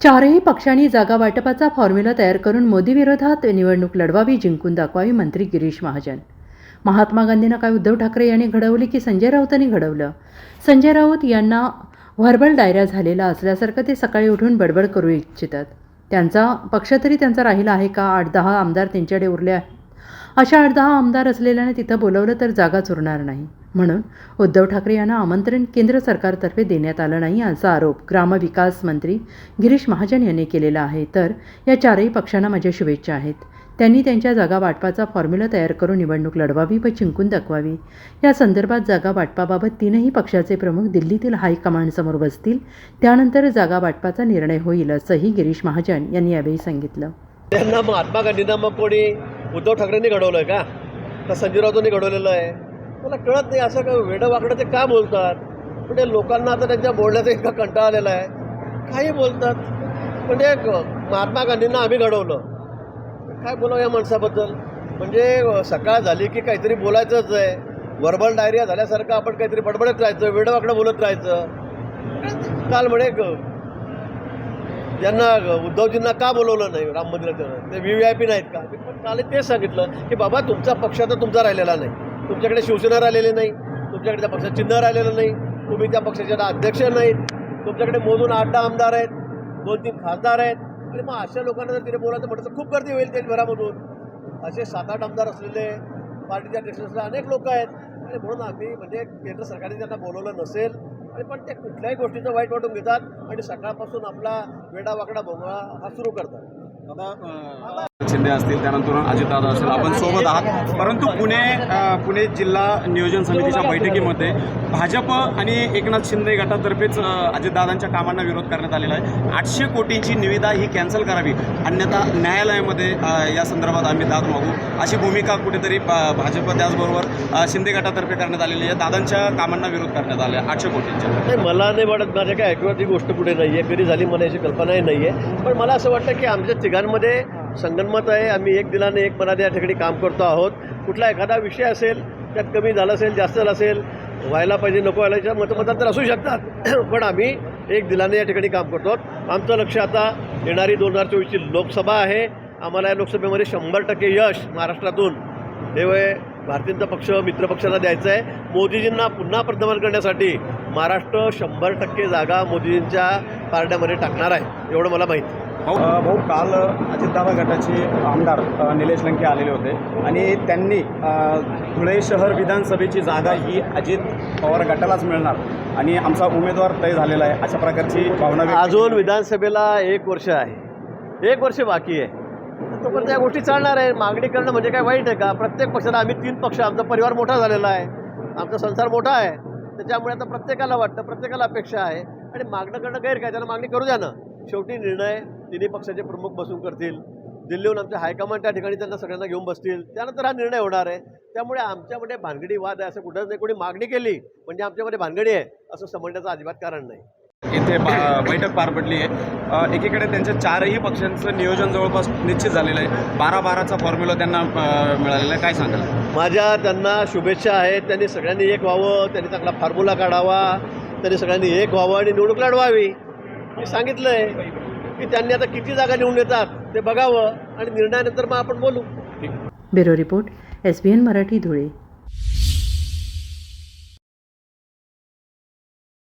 चारही पक्षांनी जागा वाटपाचा फॉर्म्युला तयार करून मोदीविरोधात निवडणूक लढवावी जिंकून दाखवावी मंत्री गिरीश महाजन. महात्मा गांधींना काय उद्धव ठाकरे यांनी घडवले की संजय राऊतांनी घडवलं? संजय राऊत यांना व्हर्बल डायऱ्या झालेला असल्यासारखं ते सकाळी उठून बडबड करू इच्छितात. त्यांचा पक्ष तरी त्यांचा राहिला आहे का? आठ दहा आमदार त्यांच्याकडे उरले आहेत अशा आठ दहा आमदार असलेल्याने तिथं बोलवलं तर जागा चुरणार नाही. म्हणून उद्धव ठाकरे यांना आमंत्रण केंद्र सरकारतर्फे देण्यात आलं नाही असा आरोप ग्रामविकास मंत्री गिरीश महाजन यांनी केलेला आहे. तर या चारही पक्षांना माझ्या शुभेच्छा आहेत. त्यांनी त्यांच्या जागा वाटपाचा फॉर्म्युला तयार करून निवडणूक लढवावी व जिंकून दाखवावी. या संदर्भात जागा वाटपाबाबत तीनही पक्षाचे प्रमुख दिल्लीतील हायकमांडसमोर बसतील. त्यानंतर जागा वाटपाचा निर्णय होईल असंही गिरीश महाजन यांनी यावेळी सांगितलं. त्यांना महात्मा गांधींना मग कोणी उद्धव ठाकरेंनी घडवलं आहे का का घडवलेलं आहे? मला कळत नाही असं का वेडं वाकडं ते का बोलतात? म्हणजे लोकांना आता त्यांच्या बोलण्याचा इतका कंटाळा आलेला आहे. काही बोलतात. म्हणजे ग- महात्मा गांधींना आम्ही घडवलं. काय बोलावं या माणसाबद्दल? म्हणजे सकाळ झाली की काहीतरी बोलायचंच आहे. वर्बल डायरिया झाल्यासारखं आपण काहीतरी बडबडत राहायचं वेडवाकडं बोलत राहायचं. काल म्हणे ग- ज्यांना उद्धवजींना का बोलवलं नाही राम मंदिराचं ते व्ही व्ही आय पी नाहीत का? पण काल तेच सांगितलं की बाबा तुमचा पक्ष आता तुमचा राहिलेला नाही. तुमच्याकडे शिवसेना राहिलेली नाही तुमच्याकडे त्या पक्षाचं चिन्ह राहिलेलं नाही तुम्ही त्या पक्षाचे अध्यक्ष नाहीत तुमच्याकडे मोजून आठ दहा आमदार आहेत दोन तीन खासदार आहेत. आणि मग अशा लोकांना जर तिथे बोलायचं म्हटलं तर खूप गर्दी होईल देशभरामधून. असे सात आठ आमदार असलेले पार्टीच्या असलेले अनेक लोक आहेत. आणि म्हणून आम्ही म्हणजे केंद्र सरकारने त्यांना बोलवलं नसेल आणि पण ते कुठल्याही गोष्टीचं वाईट वाटून घेतात आणि सकाळपासून आपला वेडावाकडा भोंगळा हा सुरू करतात. शिंदे असतील त्यानंतर अजितदादा असेल आपण सोबत आहात. परंतु पुणे पुणे जिल्हा नियोजन समितीच्या बैठकीमध्ये भाजप आणि एकनाथ शिंदे गटातर्फेच अजितदादांच्या कामांना विरोध करण्यात आलेला आहे. आठशे कोटींची निविदा ही कॅन्सल करावी अन्यथा न्यायालयामध्ये या संदर्भात आम्ही दाद मागू. अशी भूमिका कुठेतरी भाजप त्याचबरोबर शिंदे गटातर्फे करण्यात आलेली आहे. दादांच्या कामांना विरोध करण्यात आला आहे आठशे कोटींच्या. मला नाही वाटत. माझ्या काय ऐकूयात ही गोष्ट कुठे नाही आहे कधी झाली मला याची कल्पनाही नाही आहे पण मला असं वाटतं की आमच्या तिघांमध्ये संगनमत आहे. आम्ही एक दिलाने एक मनाने या ठिकाणी काम करतो आहोत. कुठला एखादा विषय असेल त्यात कमी झाला असेल जास्त झाला असेल व्हायला पाहिजे नको व्हायला याच्या मतमतांतर असू शकतात. पण आम्ही एक दिलाने या ठिकाणी काम करतो आहोत. आमचं लक्ष आता येणारी दोन हजार चोवीसची लोकसभा आहे. आम्हाला या लोकसभेमध्ये शंभर टक्के यश महाराष्ट्रातून हे वय भारतीयांचा पक्ष मित्रपक्षाला द्यायचं आहे. मोदीजींना पुन्हा प्रधान करण्यासाठी महाराष्ट्र शंभर टक्के जागा मोदीजींच्या पारड्यामध्ये टाकणार आहे. एवढं मला माहिती. आहे. भाऊ भाऊ काल अजितदादा गटाचे आमदार निलेश लंके आलेले होते. आणि त्यांनी धुळे शहर विधानसभेची जागा ही अजित पवार गटालाच मिळणार. आणि आमचा उमेदवार तय झालेला आहे. अशा प्रकारची भावना अजून विधानसभेला एक वर्ष आहे. एक वर्ष बाकी आहे. तोपर्यंत या गोष्टी चालणार आहे मागणी करणं म्हणजे काय वाईट आहे का? प्रत्येक पक्षाला आम्ही तीन पक्ष आमचा परिवार मोठा झालेला आहे. आमचा संसार मोठा आहे. त्याच्यामुळे आता प्रत्येकाला वाटतं प्रत्येकाला अपेक्षा आहे. आणि मागणं करणं गैर काय त्याला मागणी करू द्या ना. शेवटी निर्णय तिन्ही पक्षाचे प्रमुख बसून करतील. दिल्लीहून आमच्या हायकमांड त्या ठिकाणी त्यांना सगळ्यांना घेऊन बसतील. त्यानंतर हा निर्णय होणार आहे. त्यामुळे आमच्यामध्ये भानगडी वाद आहे. असं कुठंच नाही. कोणी मागणी केली म्हणजे आमच्यामध्ये भानगडी आहे असं समजण्याचं अजिबात कारण नाही. इथे बैठक पार पडली आहे. एकीकडे त्यांच्या चारही पक्षांचं नियोजन जवळपास निश्चित झालेलं आहे. बारा बाराचा फॉर्म्युला त्यांना मिळालेला आहे. काय सांगाल? माझ्या त्यांना शुभेच्छा आहेत. त्यांनी सगळ्यांनी एक व्हावं. त्यांनी चांगला फॉर्म्युला काढावा. त्यांनी सगळ्यांनी एक व्हावं आणि निवडणूक लढवावी. मी सांगितलं आहे की त्यांनी आता किती जागा निवडून येतात ते बघावं आणि निर्णयानंतर मग आपण बोलू. Bureau report S B N Marathi Dhule.